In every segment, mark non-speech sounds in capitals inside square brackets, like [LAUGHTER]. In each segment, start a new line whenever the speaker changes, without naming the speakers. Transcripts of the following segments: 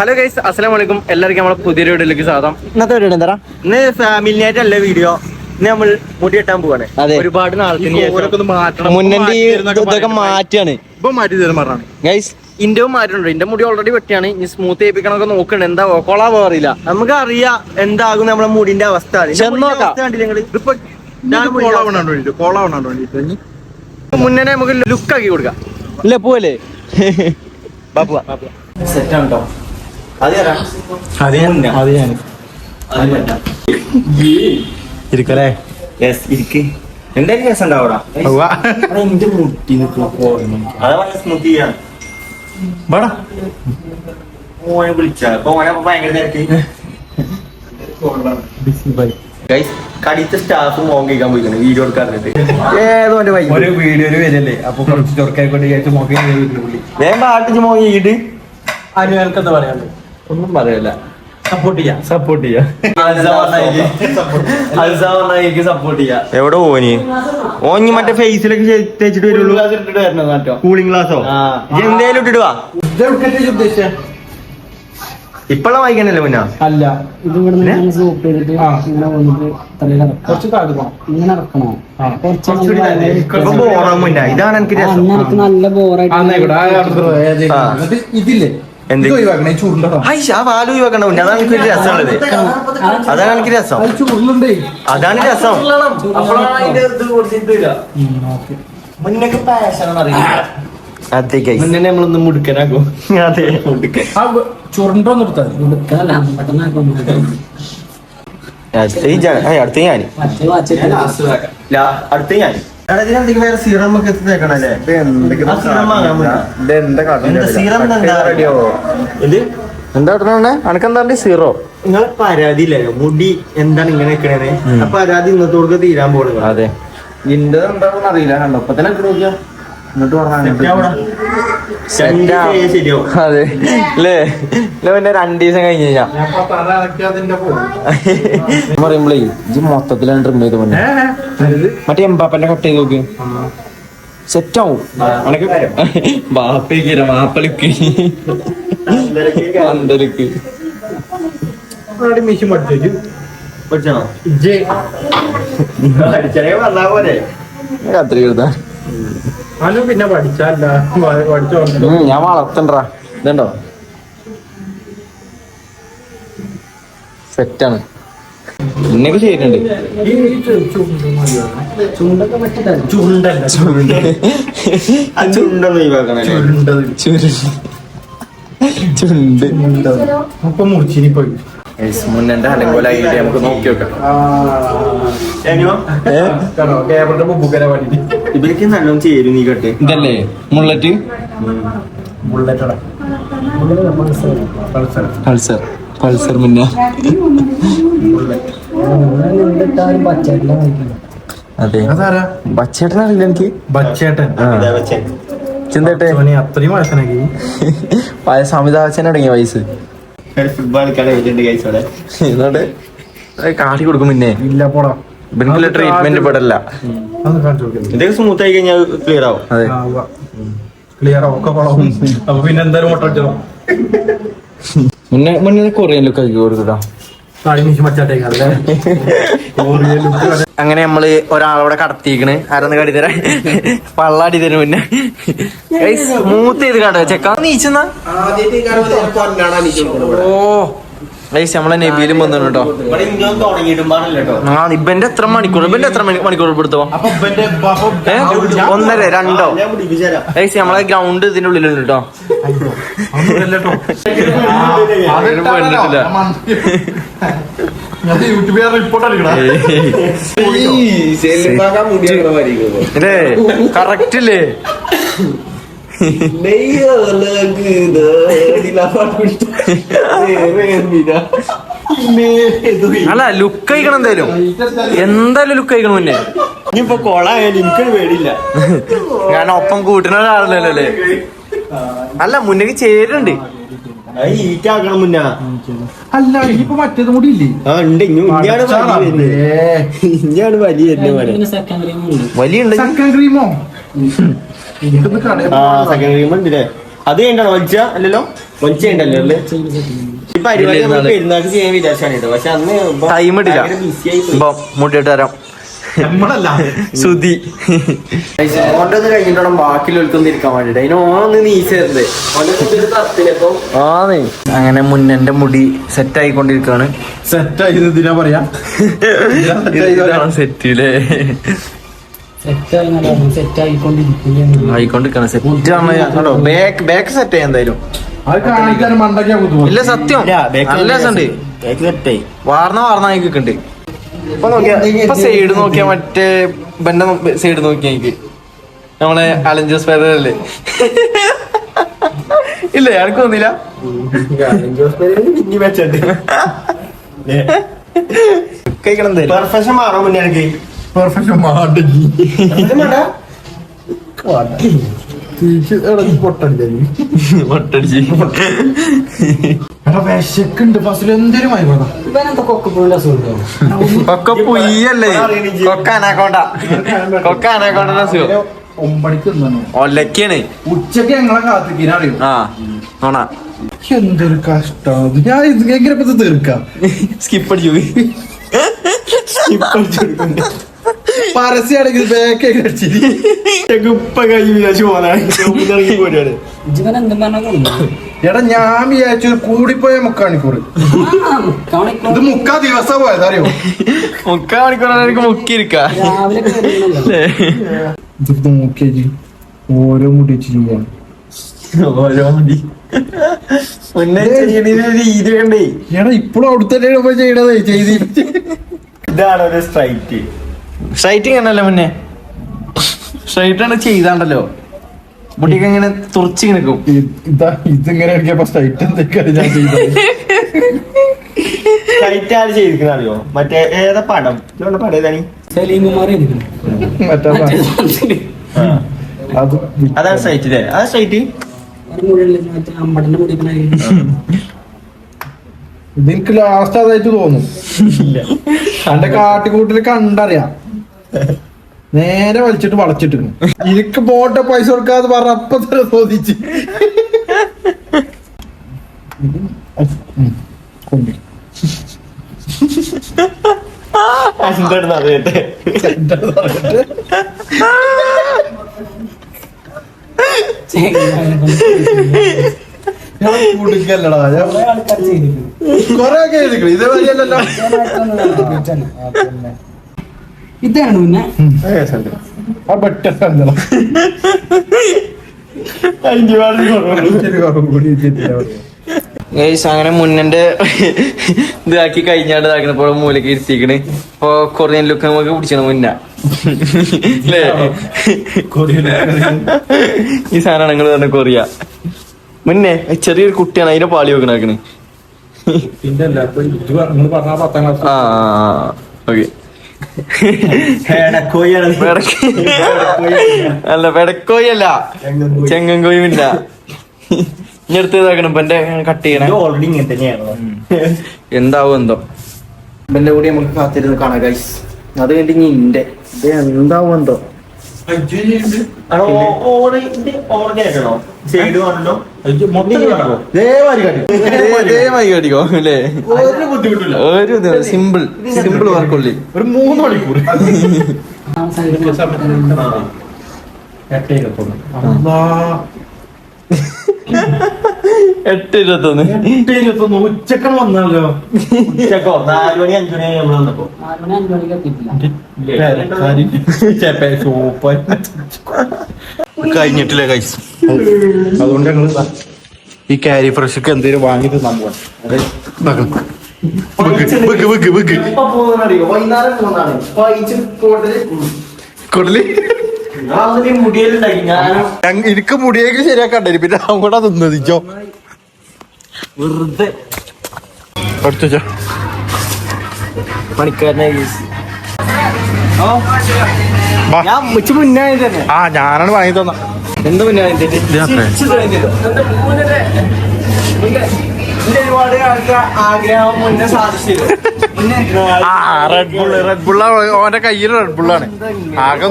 Hello guys അസ്സലാം വലൈക്കും എല്ലാവർക്കും നമ്മളെ പുതിയൊരു വീഡിയോയിലേക്ക് സ്വാഗതം.
ഇന്നത്തെ വീഡിയോ എന്താ
ഇന്ന് ഫാമിലി ആയിട്ട് അല്ല വീഡിയോ. ഇന്ന് നമ്മൾ മുടി കെട്ടാൻ പോവാണ്. ഒരുപാട്
ഈ ഇതൊക്കെ മാറ്റാണ്
ഇപ്പൊ മാറ്റി തരും പറഞ്ഞാണ്.
ഗൈസ്
ഇന്റെ മാറ്റുണ്ട് ഇന്റെ മുടി ഓൾറെഡി വെട്ടിയാണ്. ഇനി സ്മൂത്ത് ചെയ്യിപ്പിക്കണമൊക്കെ നോക്കണ്ട് എന്താ കൊളാവോ അറിയില്ല. നമുക്ക് അറിയാം എന്താകും നമ്മളെ മുടിന്റെ അവസ്ഥ. മുന്നേ നമുക്ക് ലുക്ക് ആക്കി കൊടുക്കാം.
ഇല്ല പോലെ
ബാബു സെറ്റ് ആണ് കേട്ടോ അത്
ഞാൻ ഇരിക്കലേ
ഇരിക്ക്. എന്തായാലും രസം കടിച്ച സ്റ്റാഫ് മോൻ കഴിക്കാൻ പോയിക്കണ്. വീഡിയോ എടുക്കാറുണ്ട് ഏതോ
ഒരു വീഡിയോ വരല്ലേ? അപ്പൊ കുറച്ച് ചൊറക്കായിക്കൊണ്ട് വിചാരിച്ചു മോക്കി
വേണ്ട ആട്ടിച്ച് മോൻ ചെയ്തിട്ട്
അനുവേൽക്കെന്താ പറയാ
ഒന്നും പറയല്ല.
സപ്പോർട്ട് ചെയ്യാം.
സപ്പോർട്ട് ചെയ്യാം. സപ്പോർട്ട് ചെയ്യാം. എവിടെ ഓനി? ഓഞ്ഞി മറ്റേ ഫേസിലൊക്കെ തേച്ചിട്ട് വരുള്ളൂ. കൂളിംഗ് ഗ്ലാസോ എന്തേലും ഇട്ടിട്ട് വാ ഇപ്പള്ള വായിക്കണല്ലേ മുന്നാ?
അല്ല. ഇത് ഇവിടെ സോപ്പ് ചെയ്തിട്ട് ഇങ്ങനെ വന്നിട്ട് തലയിൽ
കുറച്ച്
ഇങ്ങനെ ഇറക്കണോ.
ഇതാണ് എനിക്ക്
നല്ല ബോറായിട്ട്
ആ.
ഇതില്ലേ?
അതാണ് എനിക്ക് രസമുള്ളത് അതാണ് എനിക്ക് രസം. അതാണ് രസം. അതെ.
മുന്നേ നമ്മളൊന്ന് മുടുക്കനാക്കും.
അതെ. മുടുക്കൻ.
ആ ചുരുണ്ടോ നിർത്താൻ
അടുത്ത ഏയ് അടുത്ത ഞാൻ അടുത്ത ഞാൻ ഇതിനെന്തെങ്കിലും വേറെ സീറം ഒക്കെ. എന്താ? സീറം നിങ്ങൾ പരാതി ഇല്ലേ? മുടി എന്താണ് ഇങ്ങനെ വെക്കണേ ആ പരാതി ഇന്നത്തോടൊക്കെ തീരാൻ പോകുന്നത്
അതെ. എന്താണെന്ന് അറിയില്ല. കണ്ടോ? ഇപ്പൊ തന്നെ നോക്കിയാ. അതെ. അല്ലേ പിന്നെ രണ്ടു ദിവസം കഴിഞ്ഞ് കഴിഞ്ഞാ. പറയുമ്പളേ ഇത് മൊത്തത്തിലാണ് ട്രിം ചെയ്ത് മുന്നേ മറ്റേ എംബാപ്പന്റെ കട്ട് ചെയ്ത് നോക്ക്. സെറ്റ് ആവും. ബാപ്പയ്ക്ക് മാപ്പലിക്ക് അന്തലിക്ക്
മിഷൻ പഠിച്ചു
പഠിച്ചോ
ഇജ്ജ്.
പഠിച്ചേ പറഞ്ഞാ പോലെ
കത്തിരി എഴുതാ
അനു പിന്നെ പഠിച്ചല്ല. പഠിച്ചോ
ഞാൻ വളർത്തണ്ടാ ഇതുണ്ടോ? സെറ്റാണ്. ഇന്നൊക്കെ
ചെയ്തിട്ടുണ്ട്.
ചുണ്ട്
മുറിച്ചിനി പോയി.
മുന്നന്റെ അലങ്കോല ഐഡിയ നമുക്ക് നോക്കി
നോക്കാം
ഇവർക്ക് നല്ലോണം ചേരും നീ കെട്ട്.
ഇതല്ലേ? മുള്ളറ്റ്? പൾസർ. പൾസർ. മുന്ന. അതെ.
അതാരാ?
ബച്ചേട്ടൻ അറിയില്ല എനിക്ക്.
ബച്ചേട്ടൻ.
ചിന്തട്ടെ
അവനെ അത്രയും വയസ്സനാക്കി [LAUGHS]
പഴയ സമിതാച്ചൻ അടങ്ങിയ വയസ്സ്.
ഫുട്ബോൾ കളി
എന്നിട്ട് കാട്ടി കൊടുക്കും പിന്നെ
ഇല്ല പോടാ.
ഇവനുള്ള ട്രീറ്റ്മെന്റ് പെടല്ല.
ഇതൊക്കെ സ്മൂത്ത് ആയി കഴിഞ്ഞാൽ ക്ലിയർ ആവും.
അതെ.
ക്ലിയർ ഒക്കെ കൊളവും. അപ്പൊ പിന്നെ എന്തായാലും ഓട്ടോ അടിച്ചോ?
മുന്നേ മുന്നേ കൊറിയൻ ലുക്ക് ആക്കി കൊടുക്കട്ടോ
അങ്ങനെ നമ്മൾ ഒരാളവിടെ കടത്തിക്കണ് ആരൊന്ന് കടി തരാൻ പള്ളാടി തരും പിന്നെ. മൂത്ത് ചെയ്ത് കണ്ടോ ചെക്ക. നീച്ചെന്നാ? ഓ. ഗൈസ് നമ്മളെ നബിയിലും വന്നു കേട്ടോ. ആ ഇബന്റെ എത്ര മണിക്കൂർ? ഇബന്റെ എത്ര മണിക്കൂർ എടുത്തോ? ഒന്നര രണ്ടോ? ഗൈസ് നമ്മളെ ഗ്രൗണ്ട് ഇതിന്റെ ഉള്ളിലുണ്ട് കേട്ടോ.
യൂട്യൂബിൽ [LAUGHS]
അല്ല ലുക്ക് കഴിക്കണം എന്തായാലും. എന്തായാലും ലുക്ക് കഴിക്കണം മുന്നേ. ഇനിയിപ്പൊ കൊളായാലും എനിക്ക് പേടിയില്ല. [LAUGHS] ഞാൻ ഒപ്പം കൂട്ടുന്ന ഒരാളല്ലോ അല്ലേ? അല്ല മുന്നേക്ക് ചേരുന്നുണ്ട് ഈറ്റാക്കണം മുന്നേ.
അല്ല ഇനിയിപ്പോ മറ്റേതും കൂടി ഇല്ലേ?
ആ ഉണ്ട്. ഇഞ്ഞാണ് വലിയ. ഇനിയാണ് വലിയ വലിയ
സെക്കൻഡ് ക്രീമോ [LAUGHS]
സെക്കൻഡ് അത് കഴിഞ്ഞാണ് വലിച്ച? അല്ലല്ലോ? മൊഞ്ചുണ്ടല്ലോ ഇപ്പൊ പരിപാടി നമ്മൾ പെരുന്നാൾക്ക് ചെയ്യാൻ വിചാരിച്ചാണ് കേട്ടോ പക്ഷെ അന്ന്
ടൈം ഇട്ടില്ല
ബിസി ആയി പോയി.
ഇപ്പം മുട്ടിട്ട് തരാം
നമ്മളല്ല.
സുധി.
ഓണ്ടൊന്ന് കഴിഞ്ഞിട്ടോണം ബാക്കിയുള്ളവർക്കൊന്നും ഇരിക്കാൻ വേണ്ടിട്ട്. അതിന് ഓന്ന് നീച്ചേരുന്നത് ഓന്റെ കുട്ടിയുടെ തത്തിലപ്പോ
അങ്ങനെ മുന്നന്റെ മുടി സെറ്റ് ആയിക്കൊണ്ടിരിക്കാണ്.
സെറ്റ് ആയി ഇതിനാ പറയാ? [LAUGHS]
സെറ്റ് ആയി
ഇല്ല സത്യം. വാർന്ന വാർന്ന ആയിക്കുണ്ട് ഇപ്പൊ നോക്കിയാ ഇപ്പൊ സൈഡ് നോക്കിയാ മറ്റേ ബന്റെ സൈഡ് നോക്കിയാ എനിക്ക്. നമ്മളെ അലഞ്ചസ് പേരല്ലേ [LAUGHS] ഇല്ലേ ആർക്കും
ഒന്നില്ല
കഴിക്കണം
പെർഫെക്ഷൻ മാറാൻ മുന്നേ എനിക്ക്
വിശക്കുണ്ട്. ഫസ്റ്റിൽ എന്തേലും
പൊയ്യല്ലേ? കൊക്ക അനാക്കോണ്ട. കൊക്ക അനാക്കോണ്ട അസുഖം.
തിന്നു
ഒലക്കാണ്
ഉച്ചയ്ക്ക് ഞങ്ങളെ കാത്തിക്കാൻ അറിയോ?
ആ നോണ.
എന്തൊരു കഷ്ടം ഞാൻ ഇത് എങ്ങനെ ഇപ്പൊ ഇത് തീർക്കാം? [LAUGHS]
സ്കിപ്പ് അടിച്ചു. [LAUGHS]
പരസ്യമാണെങ്കിൽ ബാക്ക് കടിച്ചിട്ട്
ഉപ്പ കഴിഞ്ഞ് വിചാരിച്ചു പോകാനാണ്
എന്തും പറഞ്ഞാ
എടാ ഞാൻ വിചാരിച്ചു കൂടിപ്പോയ മുക്കാണിക്കൂർ ഇത് മുക്കാ ദിവസം പോയത് അറിയോ?
മുക്കാ മണിക്കൂറാണ് എനിക്ക് മുക്കിയിരിക്ക
ഇത് ഓരോ മുടി ചെയ്യാൻ
ഓരോ മതി
മുന്നേ ചെയ്യണ രീതി കണ്ടേ
എടാ ഇപ്പോഴും അവിടുത്തെ ചെയ്യണതേ ചെയ്യണത്. ചെയ്തി
ഇതാണ് ഒരു സ്ട്രൈറ്റ്
സ്ട്രൈറ്റിങ് എന്നല്ലേ മുന്നേ. സ്ട്രൈറ്റ് ആണ് ചെയ്താണ്ടല്ലോ. മുടിയൊക്കെ ഇങ്ങനെ തുറച്ചു നിൽക്കും
ഇതാ ഇതിങ്ങനെ എന്തൊക്കെയാണ് ഞാൻ ചെയ്തത്?
സ്ട്രൈറ്റ് ആര് ചെയ്തിരിക്കുന്ന അറിയോ? മറ്റേ ഏതാ പടം? ഇതുകൊണ്ട്
മറ്റേ അത്
അതാണ് സ്ട്രൈറ്റ് അല്ലേ അതാ
സൈറ്റ്
ഇതെനിക്ക് ലാസ്റ്റ് അതായിട്ട് തോന്നും. എന്റെ കാട്ടിക്കൂട്ടിൽ കണ്ടറിയാം. നേരെ വലിച്ചിട്ട് വളച്ചിട്ട് എനിക്ക് പോട്ട പൈസ കൊടുക്കാന്ന് പറഞ്ഞ അപ്പൊ തന്നെ
ചോദിച്ച്.
ഞാൻ കുടുക്കല്ലടാ ഞാൻ കൊറേ ഒക്കെ എഴുതിക്കണം ഇതേ വഴിയല്ലല്ലോ
ഇതാണ്
ഗൈസ് അങ്ങനെ മുന്നന്റെ ഇതാക്കി കഴിഞ്ഞാണ്ട് ഇതാക്കണപ്പോ മൂലക്ക് ഇരുത്തിക്കണ്. ഇപ്പൊ കൊറിയൻ ലുക്ക് നമുക്ക് പിടിച്ചണം മുന്നേ. ഈ സാധനമാണ് നിങ്ങൾ പറഞ്ഞ കൊറിയ മുന്നേ ചെറിയൊരു കുട്ടിയാണ് അതിന്റെ പാളി വെക്കണാക്കണ്
പിന്നെ
ആ ഓക്കെ [LAUGHS] അല്ല പെടക്കോയല്ല അല്ല കോയുമില്ല ഇല്ല ഇനി എടുത്ത് ഇതാക്കണം ഇപ്പൊ എന്റെ കട്ട് ചെയ്യണേ.
ഓൾറെഡി ഇങ്ങനെ തന്നെയാണോ.
എന്താവും എന്തോ.
ഇവന്റെ കൂടി നമുക്ക് കാത്തിരുന്ന് കാണാം ഗൈസ് അത് കഴിഞ്ഞിട്ട് ഇനി ഇന്റെ. ഇത് എന്താവും എന്തോ.
ഒരു ബുദ്ധിമുട്ടില്ല.
ഒരു സിമ്പിൾ സിമ്പിൾ വർക്കുള്ളി.
ഒരു മൂന്ന് മണിക്കൂർ [LAUGHS]
ആ ഇരുപത്തൊന്ന്
എട്ട് ഇരുപത്തൊന്ന്
ഉച്ചക്കൻ വന്നല്ലോ
ഉച്ചക്കോ നാല് മണി അഞ്ചു മണി നമ്മൾ വന്നപ്പോ.
എത്തിയിട്ടില്ല.
കഴിഞ്ഞിട്ടില്ല കൈസ്
അതുകൊണ്ട് ഞങ്ങൾ ഈ കാരി ഫ്രഷൊക്കെ എന്തേലും വാങ്ങി തിന്നാൻ
പൈച്ച് പോട്ടൽ
കൊടലി
എനിക്ക് മുടിയൊക്കെ ശരിയാക്കണ്ടേ പിന്നെ അവൻ തിന്നതിച്ചോ
വെറുതെ.
അടുത്തോ
വെറുതെ
ആ ഞാനാണ് വാങ്ങി തന്ന.
എന്താ മുന്നേ ഒരുപാട് കാലത്ത് ആഗ്രഹം മുന്നേ സാധിച്ചില്ല.
ആ റെഡ് ബുള്ള് റെഡ് ബുള്ളാണ് ഓന്റെ കയ്യിൽ റെഡ് ബുള്ളാണ് ആകെ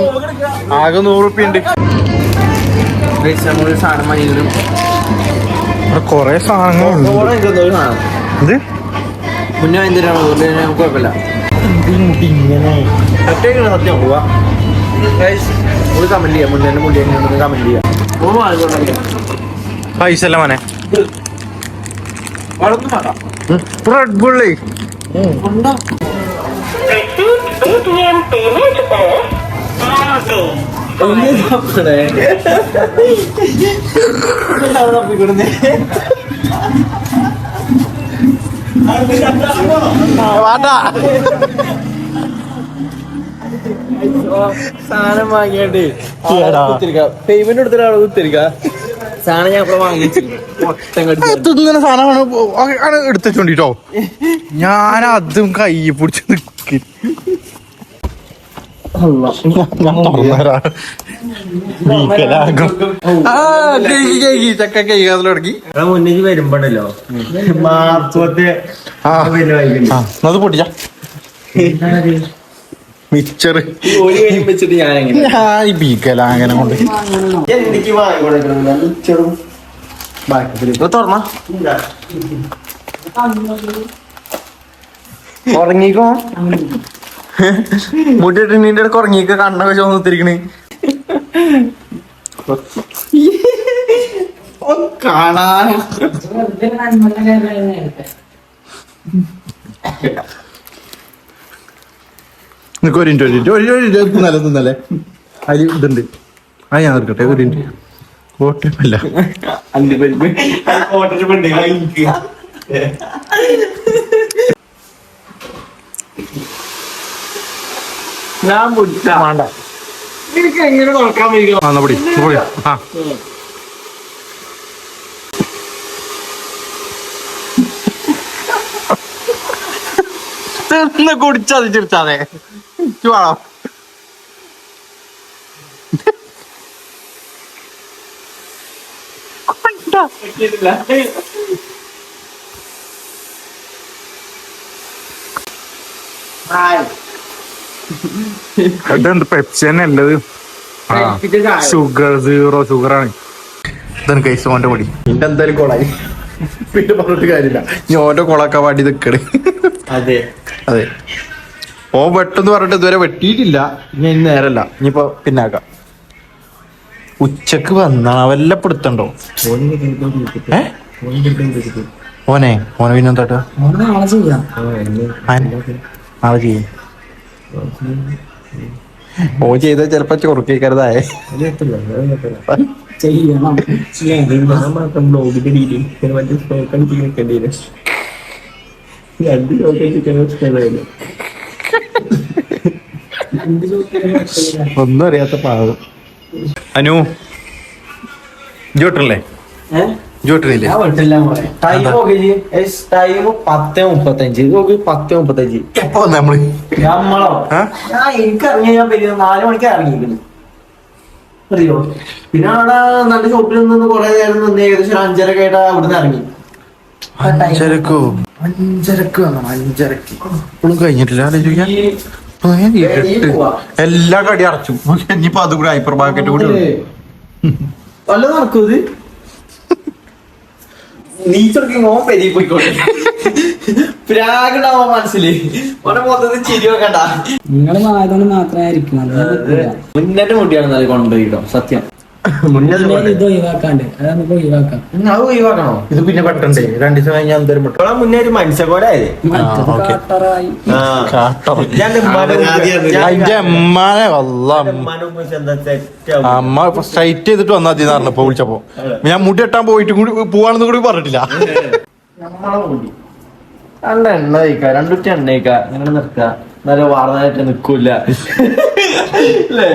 ആകെ നൂറ് റുപ്യ ഉണ്ട് കൊറേ സാധനങ്ങളുണ്ട്. എന്ത്?
മുന്നേ എന്തിനാണോ കുഴപ്പമില്ല. ഒറ്റയ്ക്കാണ് സത്യം പോവാ. ഒരു കമന്റ് ചെയ്യാം. മുന്നേ മുന്നേ കമന്റ് ചെയ്യാം.
പൈസ അല്ല മോനെ? റെഡ് ബുള്ളി
സാധനം വാങ്ങിയാണ്ട്. പേയ്മെന്റ് കൊടുത്തിട്ട് അവിടെ കുത്തിരിക്കാം. സാധനം ഞാൻ ഇവിടെ വാങ്ങിച്ചു.
തിന്നുന്ന സാധനമാണ് ആണ് എടുത്തോണ്ടിട്ടോ ഞാൻ അതും കൈ പിടിച്ച് നിൽക്കും
വരുമ്പോണ്ടല്ലോ.
മാർത്തോത്തെ. അത് പൊട്ടിച്ച. മിച്ചർ.
വെച്ചിട്ട് ഞാൻ
ഹായ് ബീക്കലാങ്ങനെ കൊണ്ട്.
എനിക്ക് വാങ്ങിക്കൊണ്ടിരിക്കുന്നത് മിച്ചറും
ഇത് തുറന്ന? ഉറങ്ങിക്കോ? [LAUGHS] മുട്ടിട്ട് നിന്റെ ഇടയ്ക്ക് ഉറങ്ങിക്ക കണ്ണൊക്കെ ചോന്നിത്തിരിക്കണ് [LAUGHS]
കാണാൻ. [LAUGHS]
നിനക്ക് ഒരു മിനിറ്റ് ഒരു മിനിറ്റ് ഒരു ഒരു മിനിറ്റ് തിന്നല്ലേ തിന്നല്ലേ അതിൽ ഇതുണ്ട്. അത് ഞാൻ എടുക്കട്ടെ ഒരു മിനിറ്റ് കോട്ടയല്ല
ഞാൻ മുട്ട
വേണ്ട.
എനിക്ക് എങ്ങനെ തുറക്കാൻ
ആ എന്നാ പൊടി എന്നാ പൊടി. ആ. തിന്ന് കുടിച്ചത് ചിരിച്ചാതെ വേണോ ഇതുണ്ട് പെപ്സി തന്നെ അല്ലത്? ഷുഗർ സീറോ ഷുഗർ ആണ്. ഇതാണ് കൈസ് ഓന്റെ പൊടി. നിന്റെ എന്തായാലും കൊളായി. പിന്നെ പറഞ്ഞിട്ട് കാര്യമില്ല. ഞാൻ ഓന്റെ കൊളാക്കാൻ വേണ്ടി നിക്കണേ.
അതെ.
അതെ. ഓ വെട്ടെന്ന് പറഞ്ഞിട്ട് ഇതുവരെ വെട്ടിയിട്ടില്ല. ഇനി നേരല്ല. ഇനിയിപ്പോ പിന്നാക്കാം ഉച്ചയ്ക്ക് വന്നാ വല്ല പിടുത്തണ്ടോ? ഓനെ ഓനെ പിന്നെ ഓ ചെയ്ത ചെലപ്പോ ചൊറുക്കേക്കരുതായേ.
ചെയ്യണം
ഒന്നും അറിയാത്ത പാവം. അനു ജോട്ടല്ലേ
ടൈം പത്ത് മുപ്പത്തഞ്ച്. പത്ത് മുപ്പത്തഞ്ച്.
എപ്പോ നമ്മൾ?
ഞാൻ എനിക്ക് ഇറങ്ങി ഞാൻ പെരുന്ന നാല് മണിക്ക് ഇറങ്ങിയിരിക്കുന്നു. അറിയോ? പിന്നെ അവിടെ നല്ല ഷോപ്പിൽ നിന്ന് കൊറേ നേരം നിന്ന് ഏകദേശം ഒരു അഞ്ചരക്ക് ആയിട്ട് അവിടുന്ന് ഇറങ്ങി.
അഞ്ചരക്കോ? അഞ്ചരക്ക് വന്നു അഞ്ചരക്ക്. ഇപ്പോഴും കഴിഞ്ഞിട്ടില്ല എല്ലാ കടി അടച്ചു. [LAUGHS] ഇനിയിപ്പോ അത് കൂടെ ഹൈപ്പർ മാർക്കറ്റ് കൂടി.
വല്ല നടക്കൂ ഇത്? നീച്ചൊക്കെ ഓൻ പെരി പോയിക്കോട്ടെ പ്രാഗണ്ടാവോ മനസ്സിൽ. ഓനെ മൊത്തത്തിൽ ചിരി വെക്കണ്ട.
നിങ്ങൾ ആയതുകൊണ്ട് മാത്രമേ ആയിരിക്കും. അത്. നിൽക്കില്ല.
മുന്നേറ്റ മുടിയാണ് കൊണ്ടുപോയിട്ടോ സത്യം.
ഇത് ഒഴിവാക്കാണ്ട്. അത് നമുക്ക് ഒഴിവാക്കാം.
അത് ഒഴിവാക്കണോ.
ഇത് പിന്നെ പെട്ടണ്ടേ? രണ്ടു ദിവസം കഴിഞ്ഞാൽ എന്തായാലും പെട്ടു
ഇവിടെ മുന്നേ ഒരു മനുഷ്യക്കോലായത്
മറ്റത്
ഓക്കേ.
കാട്ടറായി.
ഞാൻ ഉമ്മാനെ ഞാൻ
അതിന്റെ അമ്മാനെ വല്ല. അമ്മ സ്ട്രൈറ്റ് ചെയ്തിട്ട് വന്നാ മതി പറഞ്ഞു ഇപ്പൊ വിളിച്ചപ്പോ. ഞാൻ മുടി എട്ടാൻ പോയിട്ട് കൂടി പോവാണെന്ന് കൂടി പറഞ്ഞിട്ടില്ല.
നമ്മളെ മുടി. രണ്ട് എണ്ണ കഴിക്ക രണ്ടുറ്റി എണ്ണ കഴിക്ക ഇങ്ങനെ നിർക്ക നല്ല വാർന്നായിട്ട് നിക്കൂല. [LAUGHS] അല്ലേ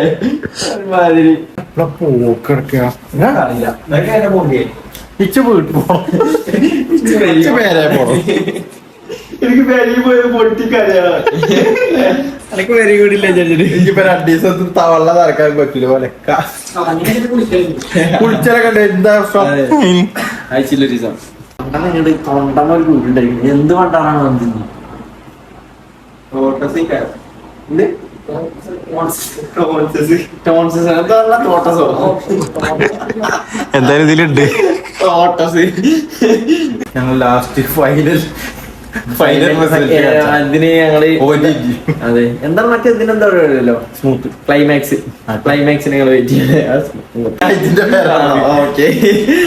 ഒരുമാതിരി.
പോക്കെടുക്കുക
ഞാൻ അറിയില്ല. നിനക്ക് എന്നെ പോകേ
ഇച്ച് വീട്ടിൽ പോണം. ഇച്ച് പേരെ പോണം.
എനിക്ക് പെരി പോയി പൊട്ടിക്കറിയാം എനിക്ക് പെരി കൂടില്ല ചേച്ചിട്ട്
എനിക്കിപ്പോ രണ്ടു ദിവസം തവള്ള നടക്കാൻ പറ്റില്ല കുളിച്ചാലൊക്കെ. എന്താ പ്രശ്നം?
അയച്ചില്ല ഒരു ദിവസം. തൊണ്ടമ്മ തൊണ്ടമ്മ ഒരു കൂട്ടുണ്ടായിരുന്നു എന്ത് പണ്ടാണ് വന്നിരുന്നത്
എന്തായാലും ഇതിലുണ്ട്.
ഓട്ടസ്
ഞങ്ങൾ ലാസ്റ്റ് ഫൈനൽ ഫൈനൽ
അതിന് ഞങ്ങൾ അതെ. എന്താണ് മറ്റേ ഇതിനെന്താ പറയുമല്ലോ സ്മൂത്ത് ക്ലൈമാക്സ് ക്ലൈമാക്സ് ഞങ്ങൾ വെയിറ്റ്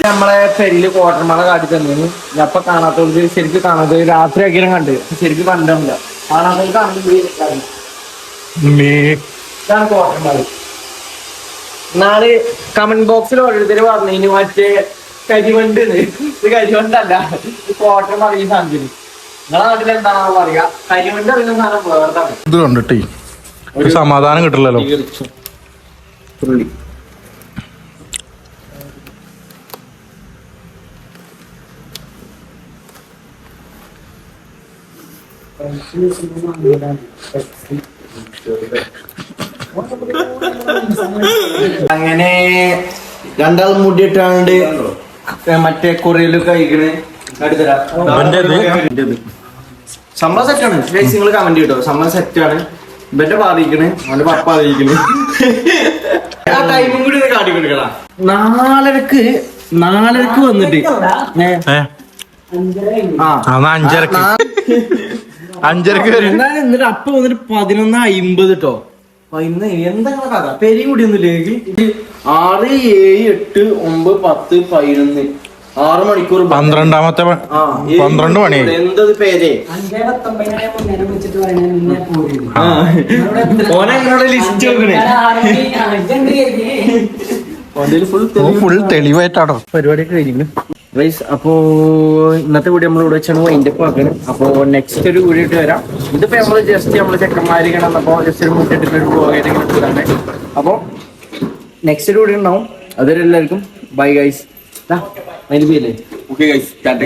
നമ്മളെ പെരിൽ കോട്ടർമാളെ കാട്ടി തന്നു. അപ്പൊ കാണാത്തവർക്ക് ശരിക്കും കാണാത്ത രാത്രി ആക്കിയാലും കണ്ട്. ശരിക്കും കണ്ടില്ല കാണാത്തവർക്ക് കാണുന്നത് ഇതാണ് കോട്ടർമാൾ നാളെ കമന്റ് ബോക്സിൽ ഓരോരുത്തർ പറഞ്ഞു മറ്റേ കരിവണ്ട് ഇത് കരിവണ്ടല്ല നിങ്ങളെ നാട്ടിൽ എന്താണോ പറയാ? കരിവണ്ട് അറിയുന്ന സാധനം വേറെതാണ്
ഇത് കണ്ടിട്ടേ ഒരു സമാധാനം കിട്ടില്ലല്ലോ.
അങ്ങനെ രണ്ടാൾ മുടിയിട്ടാണ്ട് മറ്റേ കൊറിയൽ കഴിക്കണ്. സെറ്റ് ആണ്. സെറ്റാണ് നിങ്ങൾ കമന്റ് ചെയ്തോ സെറ്റ് ആണ്. ഇവന്റെ പാറിയിക്കണ് അവന്റെ പപ്പ അറിയിക്കണ് ആ ടൈമും കൂടി ഒന്ന് കാട്ടി കൊടുക്കടാ. നാലരക്ക് നാലരക്ക് വന്നിട്ട്. ആ.
അഞ്ചരക്ക്. അഞ്ചരക്ക് വരും.
എന്നാലും എന്നിട്ട് അപ്പൊ വന്നിട്ട് പതിനൊന്ന് അയിമ്പത് കേട്ടോ ഇന്ന് എന്താ നിങ്ങളെ കഥ? പെരിയും കൂടി ഒന്നുമില്ലേ ആറ് ഏഴ് എട്ട് ഒമ്പത് പത്ത് പതിനൊന്ന്. ആറ് മണിക്കൂർ
പന്ത്രണ്ടാമത്തെ പ-
ആ, ഏഴ്
പന്ത്രണ്ട് മണി.
എന്തത് പേരെ?
അഞ്ചേ പറയണേ
ഓനങ്ങളോട് ലിസ്റ്റ് വെക്കണേ
ഫുൾ തെളിവായിട്ടാണോ?
പരിപാടി കഴിഞ്ഞു ഗൈസ് അപ്പോ ഇന്നത്തെ വീഡിയോ നമ്മൾ ഇവിടെ വെച്ചാണ് വൈൻഡ് അപ്പ് ആക്കണം അപ്പോ നെക്സ്റ്റ് ഒരു വീഡിയോ ഇട്ട് വരാം. ഇതിപ്പോ നമ്മൾ ജസ്റ്റ് നമ്മൾ ചെക്കന്മാര് കിടന്നപ്പോ ജസ്റ്റ് ഒരു മുട്ടിട്ടിട്ട് ഒരു ബ്ലോഗ് ഇതാണ് അപ്പോ നെക്സ്റ്റ് ഒരു വീഡിയോ ഉണ്ടാവും. അതുവരെ എല്ലാവർക്കും. Bye guys okay guys tata